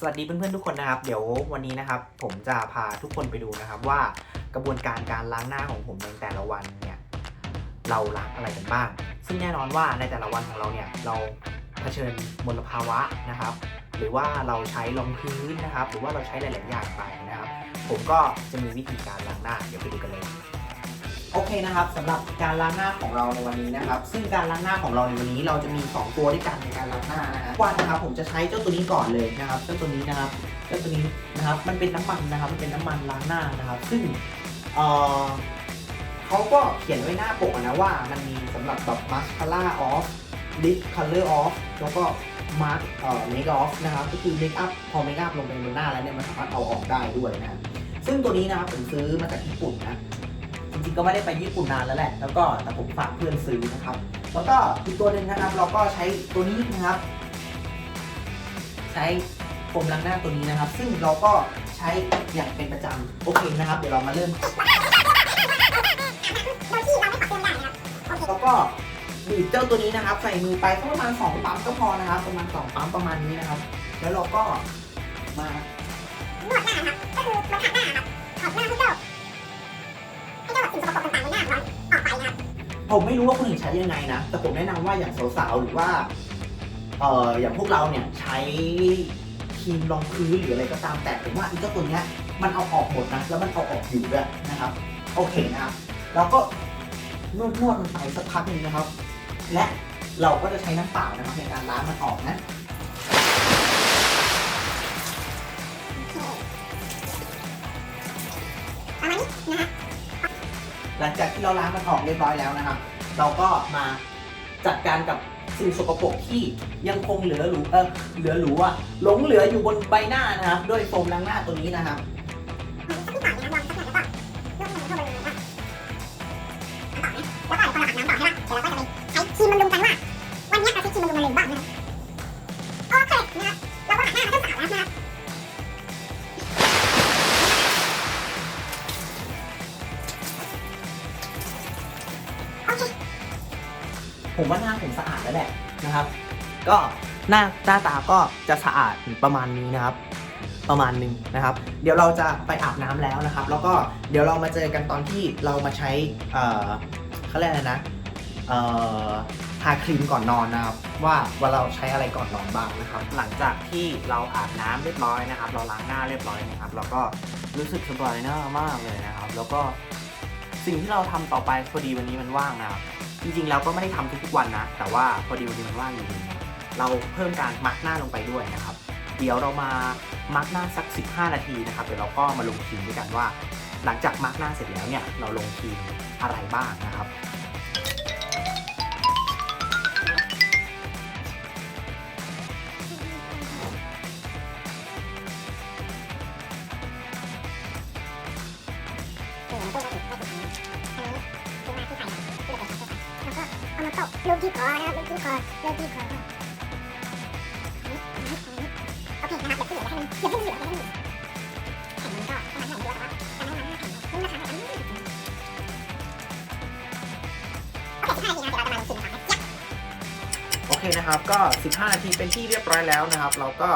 สวัสดีเพื่อนๆทุกคนนะครับ เดี๋ยววันนี้นะครับ ผมจะพาทุกคนไปดูนะครับว่ากระบวนการการล้างหน้าของผมในแต่ละวันเนี่ยเราล้างอะไรกันบ้าง ซึ่งแน่นอนว่าในแต่ละวันของเราเนี่ยเราเผชิญมลภาวะนะครับ หรือว่าเราใช้รองพื้นนะครับ หรือว่าเราใช้หลายๆอย่างไปนะครับ ผมก็จะมีวิธีการล้างหน้า เดี๋ยวไปดูกันเลย โอเคนะครับสำหรับการล้างหน้าของเราในวันนี้นะครับ ซึ่งการล้างหน้าของเราในวันนี้เราจะมี 2 ตัวด้วยกันในการล้างหน้านะฮะวันนะครับผมจะใช้เจ้าตัวนี้ก่อนเลยนะครับเจ้าตัวนี้นะครับเจ้าตัวนี้นะครับมันเป็นน้ำมันนะครับมันเป็นน้ำมันล้างหน้านะครับ ซึ่งเอ่อเขาก็เขียนไว้หน้าปกนะว่ามันมีสำหรับแบบ mascara off lip color off แล้วก็ mark เอ่อ make off นะครับก็คือ make up พอ make up ลงไปบนหน้าแล้วเนี่ยมันสามารถเอาออกได้ด้วยนะซึ่งตัวนี้นะครับผมซื้อมาจากญี่ปุ่นนะ ริงๆก็ไม่ได้ไปญี่ปุ่นนานแล้วแหละ แล้วก็แต่ผมฝากเพื่อนซื้อนะครับ แล้วก็อีกตัวหนึ่งนะครับ เราก็ใช้ตัวนี้นะครับ ใช้โฟมล้างหน้าตัวนี้นะครับ ซึ่งเราก็ใช้อย่างเป็นประจำโอเคนะครับ เดี๋ยวเรามาเริ่มแล้วก็บีบเจ้าตัวนี้นะครับ ใส่มือไปสักประมาณ 2 ปั๊มก็พอนะครับ ประมาณ 2 ปั๊มประมาณนี้นะครับ แล้วเราก็มานวดหน้าครับก็คือมันขัดหน้าครับถอดหน้าให้เจ้า ให้เจ้าแบบสิ่งสกปรกต่างๆในหน้าของเราออกไปนะครับ ผมไม่รู้ว่าคนอื่นใช้ยังไงนะ แต่ผมแนะนำว่าอย่างสาวๆ หรือว่าเอ่ออย่างพวกเราเนี่ยใช้ครีมรองพื้นหรืออะไรก็ตามแต่ผมว่าอีเจ้าตัวเนี้ยมันเอาออกหมดนะแล้วมันเอาออกอยู่ด้วยนะครับ โอเคนะครับเราก็นวดนวดมันไปสักพักหนึ่งนะครับ และเราก็จะใช้น้ำเปล่านะครับในการล้างมันออกนะประมาณนี้นะฮะ หลังจากที่เราล้างมันออกเรียบร้อยแล้วนะครับ เราก็มาจัดการกับสิ่งสกปรกที่ยังคงเหลือหรูเออเหลือหรูอะหลงเหลืออยู่บนใบหน้านะครับด้วยโฟมล้างหน้าตัวนี้นะครับครับลองสักหน่อยแล้วก็นวดให้มันเข้าบริเวณบ้างแล้วก็พอเราอาบน้ำต่อใช่ปะเดี๋ยวเราก็จะไปใช้ครีมบำรุงกันว่า วันนี้เราใช้ครีมบำรุงอะไร ผมว่าหน้าผมสะอาดแล้วแหละนะครับ ก็หน้าหน้าตาก็จะสะอาดประมาณนี้นะครับ ประมาณนึงนะครับ เดี๋ยวเราจะไปอาบน้ำแล้วนะครับ แล้วก็เดี๋ยวเรามาเจอกันตอนที่เรามาใช้เอ่อเขาเรียกอะไรนะเอ่อทาครีมก่อนนอนนะครับ ว่าว่าเราใช้อะไรก่อนนอนบ้างนะครับ หลังจากที่เราอาบน้ำเรียบร้อยนะครับ เราล้างหน้าเรียบร้อยนะครับ แล้วก็รู้สึกสบายหน้ามากเลยนะครับ แล้วก็สิ่งที่เราทำต่อไปพอดีวันนี้มันว่างนะครับ จริงๆเราก็ไม่ได้ทำทุกๆวันนะ แต่ว่าพอดีวันนี้มันว่างจริงเราเพิ่มการมักหน้าลงไปด้วยนะครับ เดี๋ยวเรามามักหน้าสัก 15 นาทีนะครับเดี๋ยวเราก็มาลงทีมด้วยกันว่า หลังจากมักหน้าเสร็จแล้วเนี่ยเราลงทีมอะไรบ้างนะครับ กที่อลูกที่คออันนี้อันนี้อันโอเคนะครับเดี๋ยวขึ้นเหลือให้มันเดี๋ยวให้มันเหลือให้มันเหลือแผ่นมันก็ประมาณไหนดีวะแต่ว่าการล้างหน้าแผ่นนี่มาทำให้มันโอเค15นาทีนะเดี๋ยวเราจะมาลงครีมกันนะครับโอเคนะครับ ก็ 15 นาทีเป็นที่เรียบร้อยแล้วนะครับ เราก็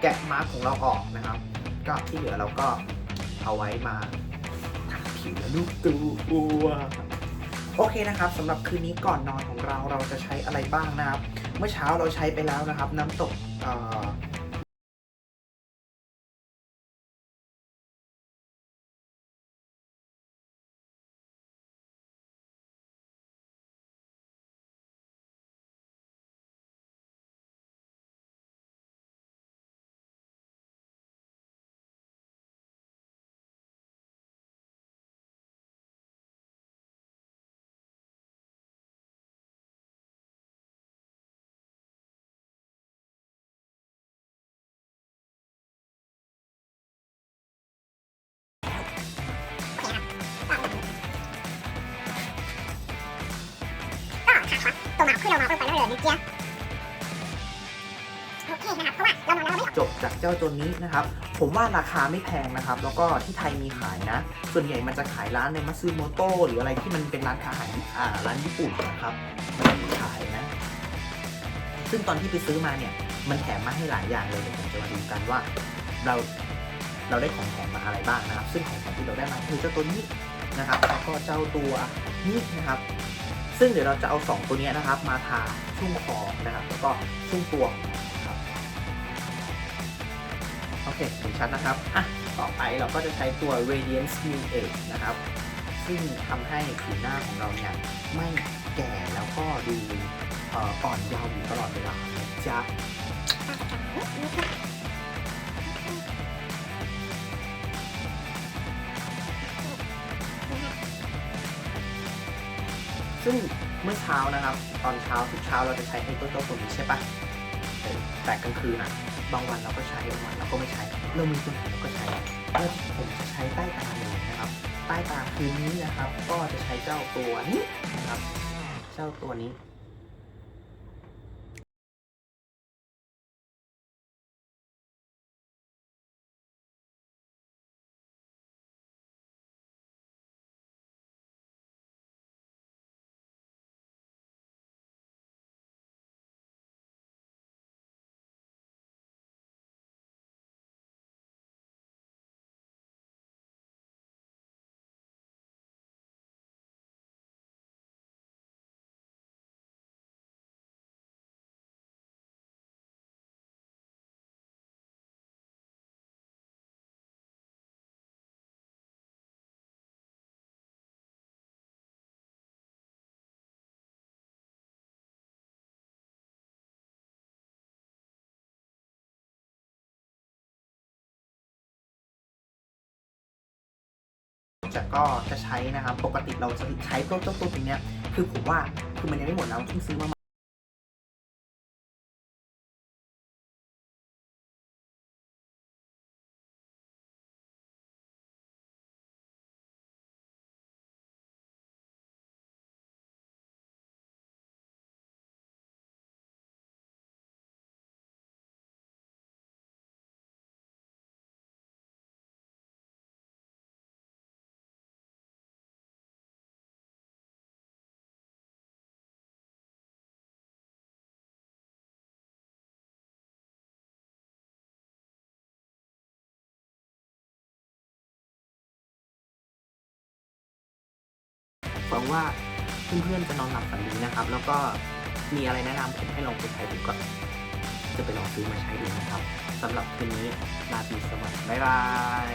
แกะมาร์กของเราออกนะครับ ก็ที่เหลือเราก็เอาไว้มาทาผิวและลูกตัวโอเคนะครับสำหรับคืนนี้ก่อนนอนของเราเราจะใช้ อะไรบ้างนะครับ เมื่อเช้าเราใช้ไปแล้วนะครับ น้ำตก ตัวหมาขึ้นเรามาเพิ่มไปแล้วเหลือนิดเดียวโอเคนะครับเพราะว่าเรานอนแล้วเราไม่จบจากเจ้าตัวนี้นะครับ ผมว่าราคาไม่แพงนะครับ แล้วก็ที่ไทยมีขายนะ ส่วนใหญ่มันจะขายร้านในมัตสึโมโตหรืออะไรที่มันเป็นร้านอาหารอ่าร้านญี่ปุ่นนะครับ มันมีขายนะ ซึ่งตอนที่ไปซื้อมาเนี่ย มันแถมมาให้หลายอย่างเลยเดี๋ยวผมจะมาดูกันว่าเราเราได้ของแถมมาอะไรบ้างนะครับ ซึ่งของแถมที่เราได้มาคือเจ้าตัวนี้นะครับ แล้วก็เจ้าตัวนี้นะครับ ซึ่งเดี๋ยวเราจะเอาสองตัวนี้นะครับ มาทาช่วงคอนะครับ แล้วก็ช่วงตัวครับโอเคเห็นชัดนะครับอะต่อไปเราก็จะใช้ตัว Radiance New Age นะครับ ซึ่งทำให้ผิวหน้าของเราเนี่ยไม่แก่แล้วก็ดูอ่ออ่อนเยาว์อยู่ตลอดเวลานะจ๊ะ ซึ่งเมื่อเช้านะครับ ตอนเช้าทุกเช้าเราจะใช้ไอ้ตัวเจ้าตัวนี้ใช่ปะแต่กลางคืนอะบางวันเราก็ใช้บางวันเราก็ไม่ใช้เรามีตัวไหนเราก็ใช้แล้วผมจะใช้ใต้ตาเลยนะครับ ใต้ตาคืนนี้นะครับ ก็จะใช้เจ้าตัวนี้นะครับ เจ้าตัวนี้ จะก็จะใช้นะครับ ปกติเราจะใช้ตัวเจ้าตัวนี้เนี่ยคือผมว่าคือมันยังไม่หมดนะเพิ่งซื้อมา หวังว่าเพื่อนๆจะนอนหลับฝันดีนะครับ แล้วก็มีอะไรแนะนำผมให้ลองไปใช้ดูก่อนจะไปลองซื้อมาใช้ดูนะครับสำหรับคืนนี้ลาตีสวัสดีบ๊ายบาย